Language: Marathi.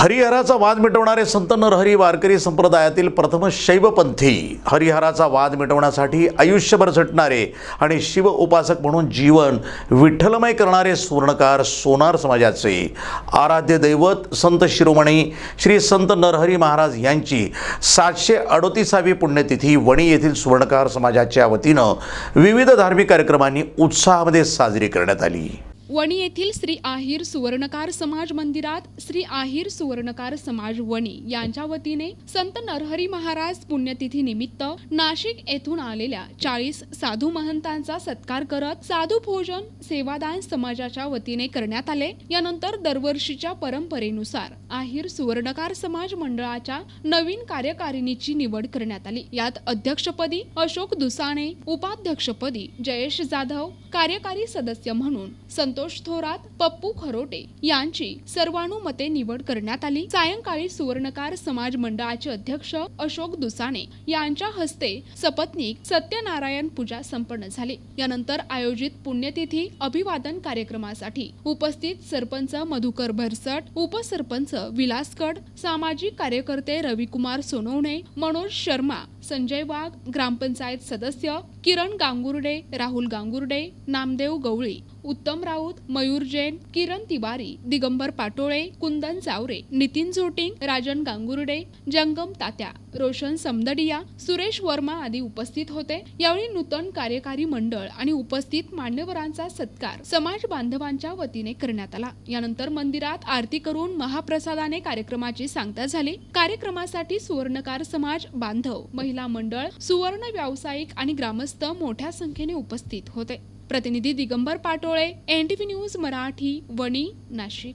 हरिहराचा वाद मिटवणारे संत नरहरी वारकरी संप्रदायातील प्रथम शैवपंथी. हरिहराचा वाद मिटवण्यासाठी आयुष्यभर झटणारे आणि शिव उपासक म्हणून जीवन विठ्ठलमय करणारे सुवर्णकार सोनार समाजाचे. आराध्य दैवत संत शिरोमणी श्री संत नरहरी महाराज यांची सातशे अडोतीसावी पुण्यतिथी वणी येथील सुवर्णकार समाजाच्या वतीनं विविध धार्मिक कार्यक्रमांनी उत्साहामध्ये साजरी करण्यात आली. वणी येथील श्री आहिर सुवर्णकार समाज मंदिरात श्री आहिर सुवर्णकार समाज वणी यांच्या वतीने संत नरहरी महाराज पुण्यतिथी निमित्त नाशिक येथून आलेल्या चाळीस साधू महंतांचा सत्कार करत साधू भोजन सेवादान समाजाच्या वतीने करण्यात आले. यानंतर दरवर्षीच्या परंपरेनुसार आहिर सुवर्णकार समाज मंडळाच्या नवीन कार्यकारिणीची निवड करण्यात आली. यात अध्यक्षपदी अशोक दुसाणे उपाध्यक्षपदी जयेश जाधव कार्यकारी सदस्य म्हणून संतोष थोरात पप्पू खरोटे यांची सर्वानुमते निवड करण्यात आली. सायंकाळी सुवर्णकार समाज मंडळाचे अध्यक्ष अशोक दुसाणे यांच्या हस्ते सपत्नीक सत्यनारायण पूजा संपन्न झाली. यानंतर आयोजित पुण्यतिथी अभिवादन कार्यक्रमासाठी उपस्थित सरपंच मधुकर भरसट उपसरपंच विलासकड सामाजिक कार्यकर्ते रविकुमार सोनवणे मनोज शर्मा संजय वाघ ग्रामपंचायत सदस्य किरण गांगुर्डे राहुल गांगुर्डे नामदेव गवळी उत्तम राऊत मयूर जैन किरण तिवारी दिगंबर पाटोळे कुंदन चावरे नितीन झोटिंग राजन गांगुर्डे जंगम तात्या रोशन समदडिया सुरेश वर्मा आदी उपस्थित होते. यावेळी नूतन कार्यकारी मंडळ आणि उपस्थित मान्यवरांचा सत्कार समाज बांधवांच्या वतीने करण्यात आला. यानंतर मंदिरात आरती करून महाप्रसादाने कार्यक्रमाची सांगता झाली. कार्यक्रमासाठी सुवर्णकार समाज बांधव महिला मंडळ सुवर्ण व्यावसायिक आणि ग्रामस्थ मोठ्या संख्येने उपस्थित होते. प्रतिनिधी दिगंबर पाटोळे एनटीव्ही न्यूज मराठी वणी नाशिक.